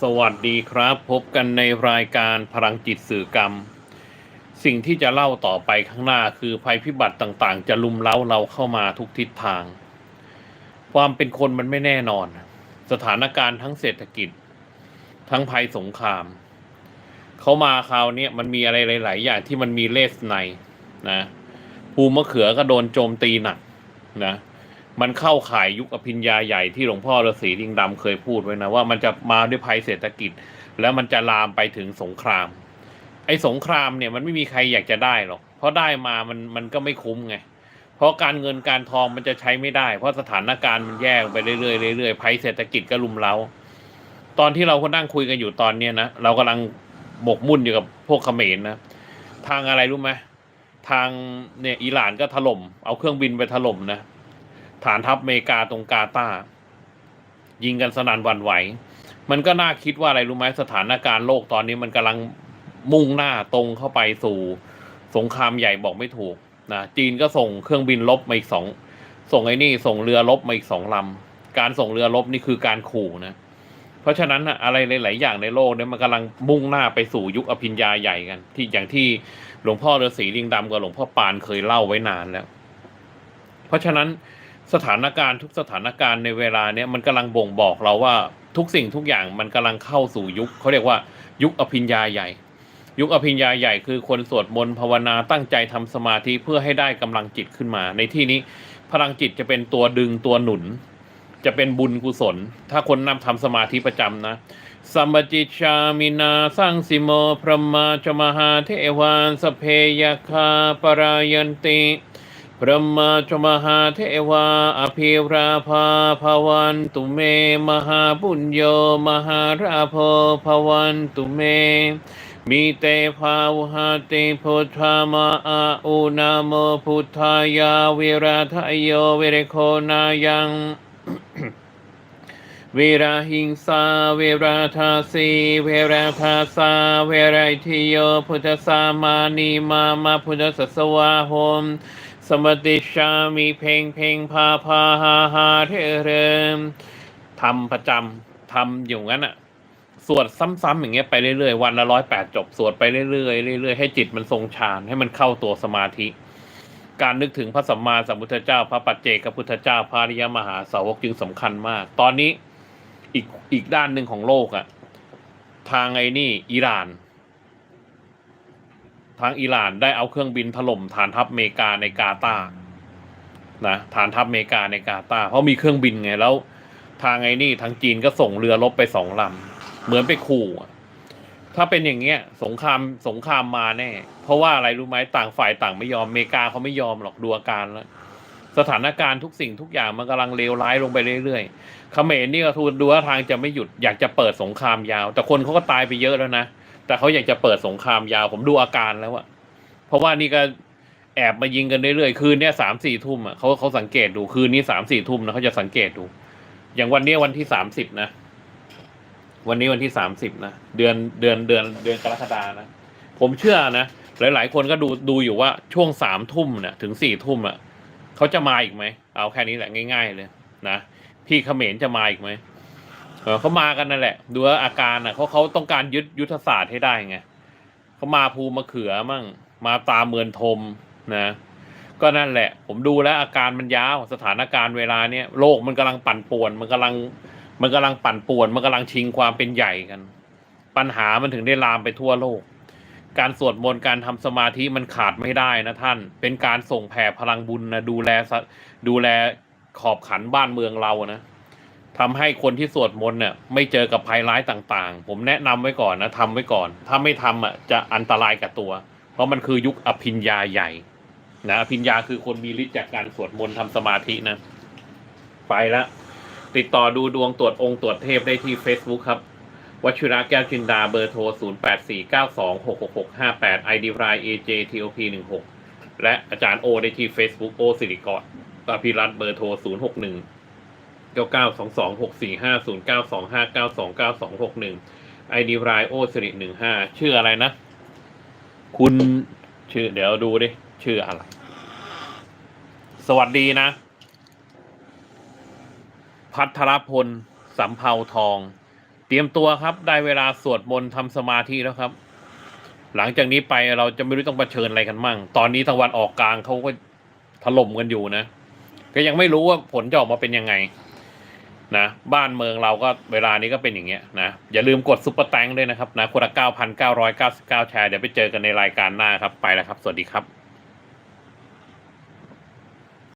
สวัสดีครับ พบกันในรายการพลังจิตสื่อกรรม สิ่งที่จะเล่าต่อไปข้างหน้าคือภัยพิบัติต่างๆ จะลุมเล้าเราเข้ามาทุกทิศทาง ความเป็นคนมันไม่แน่นอน สถานการณ์ทั้งเศรษฐกิจ ทั้งภัยสงคราม เขามาคราวนี้มันมีอะไรหลาย ๆ อย่างที่มันมีเลสในนะภูมะเขือก็โดนโจมตีหนักนะ มันเข้าข่ายยุคอภิญญาใหญ่ที่หลวงพ่อฤาษีลิงดำเคยพูดไว้นะว่ามันจะมาด้วยภัยเศรษฐกิจ แล้วมันจะลามไปถึงสงคราม ไอ้สงครามเนี่ยมันไม่มีใครอยากจะได้หรอกเพราะได้มามันมันก็ไม่คุ้มไงเพราะการเงินการทองมันจะใช้ไม่ได้ เพราะสถานการณ์มันแย่ไปเรื่อยๆเรื่อยๆภัยเศรษฐกิจก็ลุมเล้าตอนที่เราคนนั่งคุยกันอยู่ตอนเนี้นะเรากำลังหมกมุ่นอยู่กับพวกเขมรนะทางอะไรรู้ไหมทางเนี่ยอิหร่านก็ถล่มเอาเครื่องบินไปถล่มนะ ฐานทัพอเมริกาตรงกาตายิงกันสนั่นวันไหว มันก็น่าคิดว่าอะไรรู้ไหมสถานการณ์โลกตอนนี้มันกำลังมุ่งหน้าตรงเข้าไปสู่สงครามใหญ่บอกไม่ถูกนะจีนก็ส่งเครื่องบินลบมาอีกสองส่งไอ้นี่ส่งเรือลบมาอีกสองลำการส่งเรือลบนี่คือการขู่นะเพราะฉะนั้นนะอะไรหลาย ๆ อย่างในโลกเนี่ยมันกำลังมุ่งหน้าไปสู่ยุคอภิญญาใหญ่กัน ที่อย่างที่หลวงพ่อฤาษีลิงดำกับหลวงพ่อปานเคยเล่าไว้นานแล้ว เพราะฉะนั้น สถานการณ์ทุกสถานการณ์ในเวลาเนี้ยมันกำลังบ่งบอกเราว่าทุกสิ่งทุกอย่างมันกำลังเข้าสู่ยุคเขาเรียกว่ายุคอภิญญาใหญ่ ยุคอภิญญาใหญ่คือคนสวดมนต์ภาวนาตั้งใจทำสมาธิเพื่อให้ได้กำลังจิตขึ้นมา ในที่นี้พลังจิตจะเป็นตัวดึงตัวหนุน จะเป็นบุญกุศล ถ้าคนนำทำสมาธิประจำนะสัมปจิชามินาสร้างสิโมพรหมาจมหาเทวานสเพยคาปรายันติ พระมาจมหาเทวาอภิราภาภวันตุเม มหาบุญโยมหาราโพภวันตุเม มีเตภาวหาติพุทธามาอาอุนาโมพุทธายาวิราทายโยเวเรโคนายังเวราหิงสาเวราทาสีเวราทาสาเวราทิโยพุทธสามานีมามาพุทธสัสวาหม สมติชามีเพลงเพลงพาพาฮาฮาเทเรมทำประจำทำอยู่งั้นอะสวดซ้ำๆอย่างเงี้ยไปเรื่อยๆวันละร้อยแปดจบสวดไปเรื่อยๆเรื่อยๆให้จิตมันทรงฌานให้มันเข้าตัวสมาธิ การนึกถึงพระสัมมาสัมพุทธเจ้า พระปัจเจกพุทธเจ้าพระอริยมหาสาวกจึงสำคัญมาก ตอนนี้อีกอีกด้านหนึ่งของโลกอะทางไอ้นี่อิหร่าน ทางอิหร่านได้เอาเครื่องบินถล่มฐานทัพอเมริกาในกาตาร์นะฐานทัพอเมริกาในกาตาร์เพราะมีเครื่องบินไงแล้ว ทางไอ้นี่ทางจีนก็ส่งเรือรบไปสองลำเหมือนไปขู่ถ้าเป็นอย่างเงี้ย สงครามสงครามมาแน่ เพราะว่าอะไรรู้ไหมต่างฝ่ายต่างไม่ยอมอเมริกาเขาไม่ยอมหรอกดูอาการแล้วสถานการณ์ทุกสิ่งทุกอย่างมันกำลังเลวร้ายลงไปเรื่อยๆเขมรนี่ก็ทูดูว่าทางจะไม่หยุดอยากจะเปิดสงครามยาว แต่คนเขาก็ตายไปเยอะแล้วนะ แต่เขาอยากจะเปิดสงครามยาวผมดูอาการแล้วอะเพราะว่านี่ก็แอบมายิงกันเรื่อยๆคืนเนี้ยสามสี่ทุ่มอะเขาเขาสังเกตดูคืนนี้สามสี่ทุ่มนะเขาจะสังเกตดู อย่างวันนี้วันที่สามสิบนะวันนี้วันที่สามสิบนะเดือนเดือนเดือนเดือนกรกฎานะผมเชื่อนะหลาย ๆ คนก็ดูดูอยู่ว่าช่วงสามทุ่มเนี่ยถึงสี่ทุ่มอะเขาจะมาอีกไหมเอาแค่นี้แหละง่าย ๆ เลยนะพี่เขมรจะมาอีกไหม เออเขามากันนั่นแหละ ดูว่าอาการอะเขาเขาต้องการยึดยุทธศาสตร์ให้ได้ไงเขามาภูมะเขือมั่ง มาตาเมือนทมนะ ก็นั่นแหละ ผมดูแล้วอาการมันยาวสถานการณ์เวลาเนี้ยโลกมันกำลังปั่นป่วน มันกำลัง มันกำลังปั่นป่วน มันกำลังชิงความเป็นใหญ่กัน ปัญหามันถึงได้ลามไปทั่วโลก การสวดมนต์การทำสมาธิมันขาดไม่ได้นะท่าน เป็นการส่งแผ่พลังบุญนะดูแลสะดูแลขอบขันบ้านเมืองเรานะ ทำให้คนที่สวดมนต์เนี่ยไม่เจอกับภัยร้ายต่างๆ ผมแนะนำไว้ก่อนนะทำไว้ก่อน ถ้าไม่ทำอะจะอันตรายกับตัว เพราะมันคือยุคอภิญญาใหญ่นะอภิญญาคือคนมีฤทธิ์จากการสวดมนต์ทำสมาธินะ ไปละ ติดต่อดูดวงตรวจองค์ตรวจเทพได้ที่ Facebook ครับวชิระแก้วจินดาเบอร์โทร 0849266658 ID ราย AJTOP 16 และอาจารย์โอได้ที่ Facebook โอสิริกรตาพิรัตน์เบอร์โทร 061 เก้าเก้าสองสองหกสี่ห้าศูนย์เก้าสองห้าเก้าสองเก้าสองหกหนึ่งไอดีรายโอสิริหนึ่งห้าชื่ออะไรนะ คุณชื่อเดี๋ยวดูดิ ชื่ออะไร สวัสดีนะ พัทรพลสำเภาทอง เตรียมตัวครับ ได้เวลาสวดมนต์ทำสมาธิแล้วครับ หลังจากนี้ไปเราจะไม่รู้ต้องเผชิญอะไรกันมั่ง ตอนนี้ทางวันออกกลางเขาก็ถล่มกันอยู่นะ ก็ยังไม่รู้ว่าผลจะออกมาเป็นยังไง นะบ้านเมืองเราก็เวลานี้ก็เป็นอย่างเงี้ยนะอย่าลืมกดซุปเปอร์แตงด้วยนะครับนะคนละ9,999 แชร์ เดี๋ยวไปเจอกันในรายการหน้าครับ ไปแล้วครับ สวัสดีครับ